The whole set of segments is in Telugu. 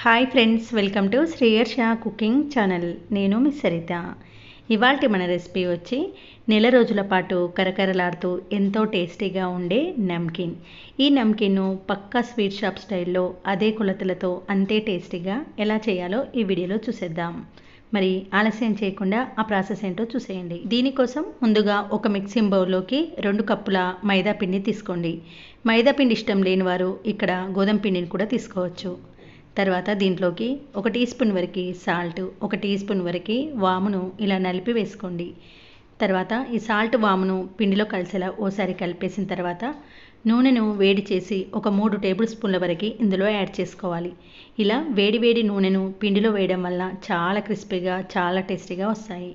Hi friends welcome to Shreyarsha cooking channel నేను మిస్ సరిత ఇవాళ మన రెసిపీ వచ్చి నెల రోజుల పాటు కరకరలాడుతూ ఎంతో టేస్టీగా ఉండే నమ్కిన్. ఈ నమ్కిన్ను పక్కా స్వీట్ షాప్ స్టైల్లో అదే కొలతలతో అంతే టేస్టీగా ఎలా చేయాలో ఈ వీడియోలో చూసేద్దాం. మరి ఆలస్యం చేయకుండా ఆ ప్రాసెస్ ఏంటో చూసేయండి. దీనికోసం ముందుగా ఒక మిక్సింగ్ బౌల్లోకి రెండు కప్పుల మైదా పిండి తీసుకోండి. మైదా పిండి ఇష్టం లేని వారు ఇక్కడ గోధుమ పిండిని కూడా తీసుకోవచ్చు. తర్వాత దీంట్లోకి ఒక టీ స్పూన్ వరకు సాల్ట్ ఒక టీ స్పూన్ వరకు వామును ఇలా నలిపి వేసుకోండి. తర్వాత ఈ సాల్ట్ వామును పిండిలో కలిసేలా ఓసారి కలిపేసిన తర్వాత నూనెను వేడి చేసి ఒక మూడు టేబుల్ స్పూన్ల వరకు ఇందులో యాడ్ చేసుకోవాలి. ఇలా వేడి వేడి నూనెను పిండిలో వేయడం వల్ల చాలా క్రిస్పీగా చాలా టేస్టీగా వస్తాయి.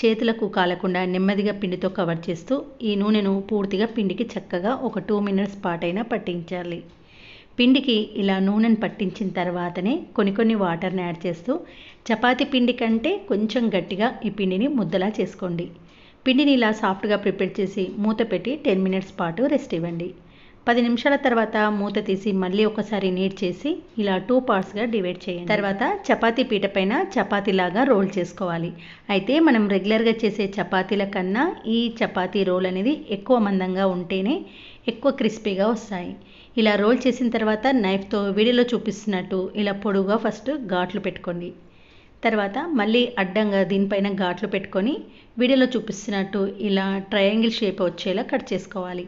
చేతులకు కాలకుండా నెమ్మదిగా పిండితో కవర్ చేస్తూ ఈ నూనెను పూర్తిగా పిండికి చక్కగా ఒక టూ మినిట్స్ పాటైనా పట్టించాలి. పిండికి ఇలా నూనెను పట్టించిన తర్వాతనే కొన్ని కొన్ని వాటర్ని యాడ్ చేస్తూ చపాతీ పిండి కంటే కొంచెం గట్టిగా ఈ పిండిని ముద్దలా చేసుకోండి. పిండిని ఇలా సాఫ్ట్గా ప్రిపేర్ చేసి మూత పెట్టి టెన్ మినిట్స్ పాటు రెస్ట్ ఇవ్వండి. పది నిమిషాల తర్వాత మూత తీసి మళ్ళీ ఒకసారి నీట్ చేసి ఇలా టూ పార్ట్స్గా డివైడ్ చేయండి. తర్వాత చపాతీ పీట పైన చపాతీలాగా రోల్ చేసుకోవాలి. అయితే మనం రెగ్యులర్గా చేసే చపాతీల కన్నా ఈ చపాతీ రోల్ అనేది ఎక్కువ మందంగా ఉంటేనే ఎక్కువ క్రిస్పీగా వస్తాయి. ఇలా రోల్ చేసిన తర్వాత నైఫ్తో వీడియోలో చూపిస్తున్నట్టు ఇలా పొడుగా ఫస్ట్ ఘాట్లు పెట్టుకోండి. తర్వాత మళ్ళీ అడ్డంగా దీనిపైన ఘాట్లు పెట్టుకొని వీడియోలో చూపిస్తున్నట్టు ఇలా ట్రయాంగిల్ షేప్ వచ్చేలా కట్ చేసుకోవాలి.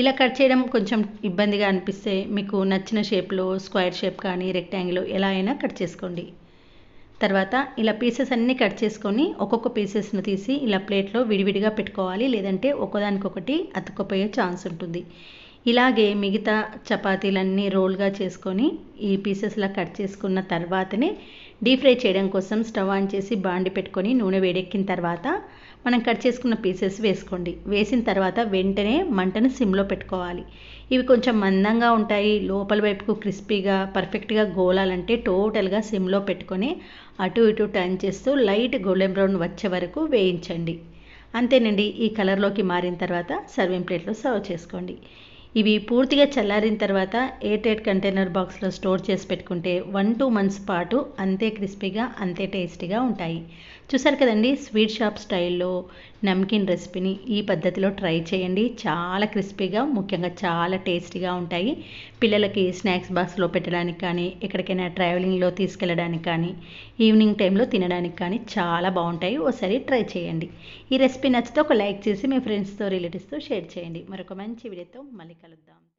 ఇలా కట్ చేయడం కొంచెం ఇబ్బందిగా అనిపిస్తే మీకు నచ్చిన షేప్లో స్క్వేర్ షేప్ కానీ రెక్టాంగిల్ ఎలా అయినా కట్ చేసుకోండి. తర్వాత ఇలా పీసెస్ అన్నీ కట్ చేసుకొని ఒక్కొక్క పీసెస్ను తీసి ఇలా ప్లేట్లో విడివిడిగా పెట్టుకోవాలి. లేదంటే ఒకదానికొకటి అతుక్కుపోయే ఛాన్స్ ఉంటుంది. ఇలాగే మిగతా చపాతీలన్నీ రోల్గా చేసుకొని ఈ పీసెస్లా కట్ చేసుకున్న తర్వాతనే డీప్ ఫ్రై చేయడం కోసం స్టవ్ ఆన్ చేసి బాండి పెట్టుకొని నూనె వేడెక్కిన తర్వాత మనం కట్ చేసుకున్న పీసెస్ వేసుకోండి. వేసిన తర్వాత వెంటనే మంటను సిమ్లో పెట్టుకోవాలి. ఇవి కొంచెం మందంగా ఉంటాయి. లోపల వైపుకు క్రిస్పీగా పర్ఫెక్ట్గా గోలాలంటే టోటల్గా సిమ్లో పెట్టుకొని అటు ఇటు టర్న్ చేస్తూ లైట్ గోల్డెన్ బ్రౌన్ వచ్చే వరకు వేయించండి. అంతేనండి ఈ కలర్లోకి మారిన తర్వాత సర్వింగ్ ప్లేట్లో సర్వ్ చేసుకోండి. ఇవి పూర్తిగా చల్లారిన తర్వాత ఎయిర్టైట్ కంటైనర్ బాక్స్లో స్టోర్ చేసి పెట్టుకుంటే వన్ టూ మంత్స్ పాటు అంతే క్రిస్పీగా అంతే టేస్టీగా ఉంటాయి. చూసారు కదండి? స్వీట్ షాప్ స్టైల్లో నమ్కిన్ రెసిపీని ఈ పద్ధతిలో ట్రై చేయండి. చాలా క్రిస్పీగా ముఖ్యంగా చాలా టేస్టీగా ఉంటాయి. పిల్లలకి స్నాక్స్ బాక్స్లో పెట్టడానికి కానీ ఎక్కడికైనా ట్రావెలింగ్లో తీసుకెళ్ళడానికి కానీ ఈవినింగ్ టైంలో తినడానికి కానీ చాలా బాగుంటాయి. ఒకసారి ట్రై చేయండి. ఈ రెసిపీ నచ్చితే ఒక లైక్ చేసి మీ ఫ్రెండ్స్తో రిలేటివ్స్తో షేర్ చేయండి. మరొక మంచి వీడియోతో మళ్ళీ కలుద్దాం.